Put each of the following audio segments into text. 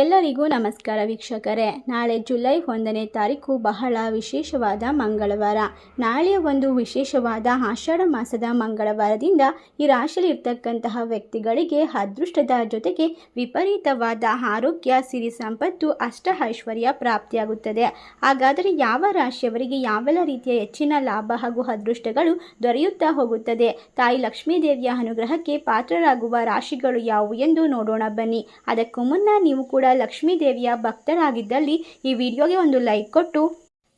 ಎಲ್ಲರಿಗೂ ನಮಸ್ಕಾರ ವೀಕ್ಷಕರೇ. ನಾಳೆ ಜುಲೈ ಒಂದನೇ ತಾರೀಕು ಬಹಳ ವಿಶೇಷವಾದ ಮಂಗಳವಾರ. ನಾಳೆಯ ಒಂದು ವಿಶೇಷವಾದ ಆಷಾಢ ಮಾಸದ ಮಂಗಳವಾರದಿಂದ ಈ ರಾಶಿಯಲ್ಲಿರ್ತಕ್ಕಂತಹ ವ್ಯಕ್ತಿಗಳಿಗೆ ಅದೃಷ್ಟದ ಜೊತೆಗೆ ವಿಪರೀತವಾದ ಆರೋಗ್ಯ, ಸಿರಿ ಸಂಪತ್ತು, ಅಷ್ಟ ಐಶ್ವರ್ಯ ಪ್ರಾಪ್ತಿಯಾಗುತ್ತದೆ. ಹಾಗಾದರೆ ಯಾವ ರಾಶಿಯವರಿಗೆ ಯಾವೆಲ್ಲ ರೀತಿಯ ಹೆಚ್ಚಿನ ಲಾಭ ಹಾಗೂ ಅದೃಷ್ಟಗಳು ದೊರೆಯುತ್ತಾ ಹೋಗುತ್ತದೆ? ತಾಯಿ ಲಕ್ಷ್ಮೀದೇವಿಯ ಅನುಗ್ರಹಕ್ಕೆ ಪಾತ್ರರಾಗುವ ರಾಶಿಗಳು ಯಾವುವು ಎಂದು ನೋಡೋಣ ಬನ್ನಿ. ಅದಕ್ಕೂ ಮುನ್ನ ನೀವು ಲಕ್ಷ್ಮೀ ದೇವಿಯ ಭಕ್ತರಾಗಿದ್ದಲ್ಲಿ ಈ ವಿಡಿಯೋಗೆ ಒಂದು ಲೈಕ್ ಕೊಟ್ಟು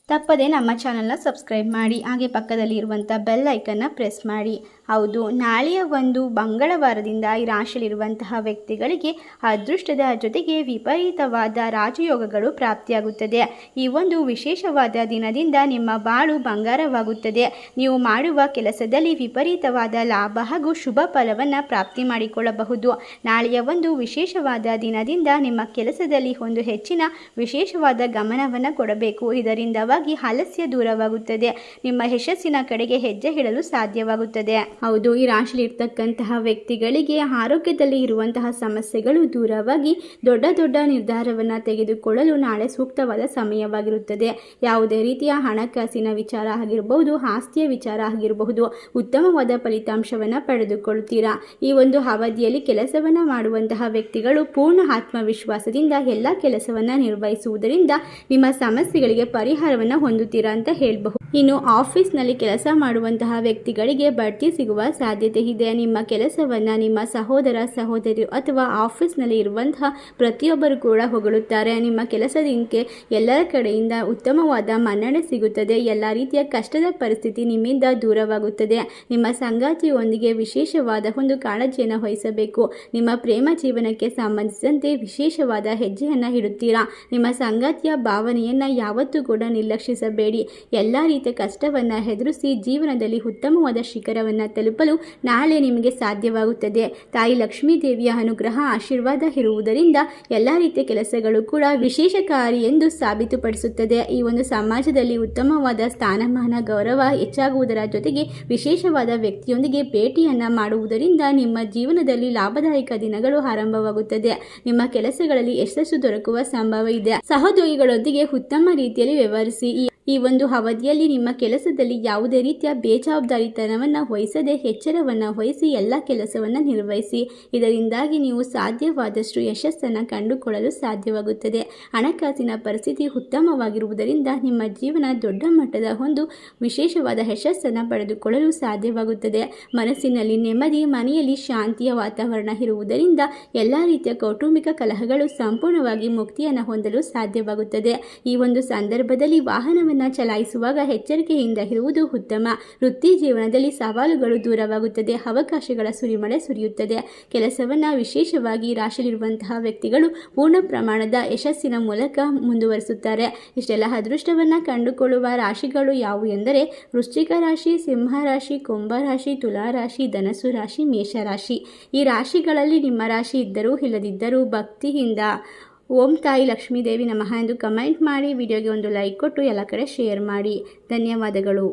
ತಪ್ಪದೆ ನಮ್ಮ ಚಾನಲ್ನ ಸಬ್ಸ್ಕ್ರೈಬ್ ಮಾಡಿ ಹಾಗೆ ಪಕ್ಕದಲ್ಲಿ ಇರುವಂಥ ಬೆಲ್ ಐಕನ್ನ ಪ್ರೆಸ್ ಮಾಡಿ. ಹೌದು, ನಾಳೆಯ ಒಂದು ಮಂಗಳವಾರದಿಂದ ಈ ರಾಶಿಯಲ್ಲಿರುವಂತಹ ವ್ಯಕ್ತಿಗಳಿಗೆ ಅದೃಷ್ಟದ ಜೊತೆಗೆ ವಿಪರೀತವಾದ ರಾಜಯೋಗಗಳು ಪ್ರಾಪ್ತಿಯಾಗುತ್ತದೆ. ಈ ಒಂದು ವಿಶೇಷವಾದ ದಿನದಿಂದ ನಿಮ್ಮ ಬಾಳು ಬಂಗಾರವಾಗುತ್ತದೆ. ನೀವು ಮಾಡುವ ಕೆಲಸದಲ್ಲಿ ವಿಪರೀತವಾದ ಲಾಭ ಹಾಗೂ ಶುಭ ಫಲವನ್ನು ಪ್ರಾಪ್ತಿ ಮಾಡಿಕೊಳ್ಳಬಹುದು. ನಾಳೆಯ ಒಂದು ವಿಶೇಷವಾದ ದಿನದಿಂದ ನಿಮ್ಮ ಕೆಲಸದಲ್ಲಿ ಒಂದು ಹೆಚ್ಚಿನ ವಿಶೇಷವಾದ ಗಮನವನ್ನು ಕೊಡಬೇಕು. ಇದರಿಂದವಾಗಿ ಆಲಸ್ಯ ದೂರವಾಗುತ್ತದೆ. ನಿಮ್ಮ ಯಶಸ್ಸಿನ ಕಡೆಗೆ ಹೆಜ್ಜೆ ಇಡಲು ಸಾಧ್ಯವಾಗುತ್ತದೆ. ಹೌದು, ಈ ರಾಶಿಯಲ್ಲಿ ಇರ್ತಕ್ಕಂತಹ ವ್ಯಕ್ತಿಗಳಿಗೆ ಆರೋಗ್ಯದಲ್ಲಿ ಇರುವಂತಹ ಸಮಸ್ಯೆಗಳು ದೂರವಾಗಿ ದೊಡ್ಡ ದೊಡ್ಡ ನಿರ್ಧಾರವನ್ನು ತೆಗೆದುಕೊಳ್ಳಲು ನಾಳೆ ಸೂಕ್ತವಾದ ಸಮಯವಾಗಿರುತ್ತದೆ. ಯಾವುದೇ ರೀತಿಯ ಹಣಕಾಸಿನ ವಿಚಾರ ಆಗಿರಬಹುದು ಆಸ್ತಿಯ ವಿಚಾರ ಆಗಿರಬಹುದು, ಉತ್ತಮವಾದ ಫಲಿತಾಂಶವನ್ನು ಪಡೆದುಕೊಳ್ಳುತ್ತೀರಾ ಈ ಒಂದು ಅವಧಿಯಲ್ಲಿ ಕೆಲಸವನ್ನು ಮಾಡುವಂತಹ ವ್ಯಕ್ತಿಗಳು ಪೂರ್ಣ ಆತ್ಮವಿಶ್ವಾಸದಿಂದ ಎಲ್ಲ ಕೆಲಸವನ್ನು ನಿರ್ವಹಿಸುವುದರಿಂದ ನಿಮ್ಮ ಸಮಸ್ಯೆಗಳಿಗೆ ಪರಿಹಾರವನ್ನು ಹೊಂದುತ್ತೀರಾ ಅಂತ ಹೇಳಬಹುದು. ಇನ್ನು ಆಫೀಸ್ನಲ್ಲಿ ಕೆಲಸ ಮಾಡುವಂತಹ ವ್ಯಕ್ತಿಗಳಿಗೆ ಬಡ್ತಿ ಸಿಗುವ ಸಾಧ್ಯತೆ ಇದೆ. ನಿಮ್ಮ ಕೆಲಸವನ್ನು ನಿಮ್ಮ ಸಹೋದರ, ಸಹೋದರಿ ಅಥವಾ ಆಫೀಸ್ನಲ್ಲಿ ಇರುವಂತಹ ಪ್ರತಿಯೊಬ್ಬರು ಕೂಡ ಹೊಗಳುತ್ತಾರೆ. ನಿಮ್ಮ ಕೆಲಸದಿಂದಕ್ಕೆ ಎಲ್ಲರ ಕಡೆಯಿಂದ ಉತ್ತಮವಾದ ಮನ್ನಣೆ ಸಿಗುತ್ತದೆ. ಎಲ್ಲ ರೀತಿಯ ಕಷ್ಟದ ಪರಿಸ್ಥಿತಿ ನಿಮ್ಮಿಂದ ದೂರವಾಗುತ್ತದೆ. ನಿಮ್ಮ ಸಂಗಾತಿಯೊಂದಿಗೆ ವಿಶೇಷವಾದ ಒಂದು ಕಾಳಜಿಯನ್ನು ವಹಿಸಬೇಕು. ನಿಮ್ಮ ಪ್ರೇಮ ಜೀವನಕ್ಕೆ ಸಂಬಂಧಿಸಿದಂತೆ ವಿಶೇಷವಾದ ಹೆಜ್ಜೆಯನ್ನು ಇಡುತ್ತೀರಾ? ನಿಮ್ಮ ಸಂಗಾತಿಯ ಭಾವನೆಯನ್ನು ಯಾವತ್ತೂ ಕೂಡ ನಿರ್ಲಕ್ಷಿಸಬೇಡಿ. ಎಲ್ಲ ರೀತಿಯ ಕಷ್ಟವನ್ನು ಎದುರಿಸಿ ಜೀವನದಲ್ಲಿ ಉತ್ತಮವಾದ ಶಿಖರವನ್ನು ತಲುಪಲು ನಾಳೆ ನಿಮಗೆ ಸಾಧ್ಯವಾಗುತ್ತದೆ. ತಾಯಿ ಲಕ್ಷ್ಮೀ ದೇವಿಯ ಅನುಗ್ರಹ, ಆಶೀರ್ವಾದ ಇರುವುದರಿಂದ ಎಲ್ಲ ರೀತಿಯ ಕೆಲಸಗಳು ಕೂಡ ವಿಶೇಷಕಾರಿ ಎಂದು ಸಾಬೀತುಪಡಿಸುತ್ತದೆ. ಈ ಒಂದು ಸಮಾಜದಲ್ಲಿ ಉತ್ತಮವಾದ ಸ್ಥಾನಮಾನ, ಗೌರವ ಹೆಚ್ಚಾಗುವುದರ ಜೊತೆಗೆ ವಿಶೇಷವಾದ ವ್ಯಕ್ತಿಯೊಂದಿಗೆ ಭೇಟಿಯನ್ನು ಮಾಡುವುದರಿಂದ ನಿಮ್ಮ ಜೀವನದಲ್ಲಿ ಲಾಭದಾಯಕ ದಿನಗಳು ಆರಂಭವಾಗುತ್ತದೆ. ನಿಮ್ಮ ಕೆಲಸಗಳಲ್ಲಿ ಯಶಸ್ಸು ದೊರಕುವ ಸಂಭವ ಇದೆ. ಸಹೋದ್ಯೋಗಿಗಳೊಂದಿಗೆ ಉತ್ತಮ ರೀತಿಯಲ್ಲಿ ವ್ಯವಹರಿಸಿ ಈ ಒಂದು ಅವಧಿಯಲ್ಲಿ ನಿಮ್ಮ ಕೆಲಸದಲ್ಲಿ ಯಾವುದೇ ರೀತಿಯ ಬೇಜವಾಬ್ದಾರಿತನವನ್ನು ವಹಿಸದೆ ಎಚ್ಚರವನ್ನು ವಹಿಸಿ ಎಲ್ಲ ಕೆಲಸವನ್ನು ನಿರ್ವಹಿಸಿ. ಇದರಿಂದಾಗಿ ನೀವು ಸಾಧ್ಯವಾದಷ್ಟು ಯಶಸ್ಸನ್ನು ಕಂಡುಕೊಳ್ಳಲು ಸಾಧ್ಯವಾಗುತ್ತದೆ. ಹಣಕಾಸಿನ ಪರಿಸ್ಥಿತಿ ಉತ್ತಮವಾಗಿರುವುದರಿಂದ ನಿಮ್ಮ ಜೀವನ ದೊಡ್ಡ ಮಟ್ಟದ ಒಂದು ವಿಶೇಷವಾದ ಯಶಸ್ಸನ್ನು ಪಡೆದುಕೊಳ್ಳಲು ಸಾಧ್ಯವಾಗುತ್ತದೆ. ಮನಸ್ಸಿನಲ್ಲಿ ನೆಮ್ಮದಿ, ಮನೆಯಲ್ಲಿ ಶಾಂತಿಯ ವಾತಾವರಣ ಇರುವುದರಿಂದ ಎಲ್ಲ ರೀತಿಯ ಕೌಟುಂಬಿಕ ಕಲಹಗಳು ಸಂಪೂರ್ಣವಾಗಿ ಮುಕ್ತಿಯನ್ನು ಹೊಂದಲು ಸಾಧ್ಯವಾಗುತ್ತದೆ. ಈ ಒಂದು ಸಂದರ್ಭದಲ್ಲಿ ವಾಹನವನ್ನು ಚಲಾಯಿಸುವಾಗ ಎಚ್ಚರಿಕೆಯಿಂದ ಇರುವುದು ಉತ್ತಮ. ವೃತ್ತಿ ಜೀವನದಲ್ಲಿ ಸವಾಲುಗಳು ದೂರವಾಗುತ್ತದೆ, ಅವಕಾಶಗಳ ಸುರಿಮಳೆ ಸುರಿಯುತ್ತದೆ. ಕೆಲಸವನ್ನು ವಿಶೇಷವಾಗಿ ರಾಶಿಯಲ್ಲಿರುವಂತಹ ವ್ಯಕ್ತಿಗಳು ಪೂರ್ಣ ಪ್ರಮಾಣದ ಯಶಸ್ಸಿನ ಮೂಲಕ ಮುಂದುವರಿಸುತ್ತಾರೆ. ಇಷ್ಟೆಲ್ಲ ಅದೃಷ್ಟವನ್ನು ಕಂಡುಕೊಳ್ಳುವ ರಾಶಿಗಳು ಯಾವುವು ಎಂದರೆ ವೃಶ್ಚಿಕ ರಾಶಿ, ಸಿಂಹ ರಾಶಿ, ಕುಂಭ ರಾಶಿ, ತುಲಾ ರಾಶಿ ಧನಸು ರಾಶಿ ಮೇಷರಾಶಿ ಈ ರಾಶಿಗಳಲ್ಲಿ ನಿಮ್ಮ ರಾಶಿ ಇದ್ದರೂ ಇಲ್ಲದಿದ್ದರೂ ಭಕ್ತಿಯಿಂದ ಓಂ ತಾಯಿ ಲಕ್ಷ್ಮೀದೇವಿ ನಮಃ ಎಂದು ಕಮೆಂಟ್ ಮಾಡಿ, ವಿಡಿಯೋಗೆ ಒಂದು ಲೈಕ್ ಕೊಟ್ಟು ಎಲ್ಲ ಕಡೆ ಶೇರ್ ಮಾಡಿ. ಧನ್ಯವಾದಗಳು.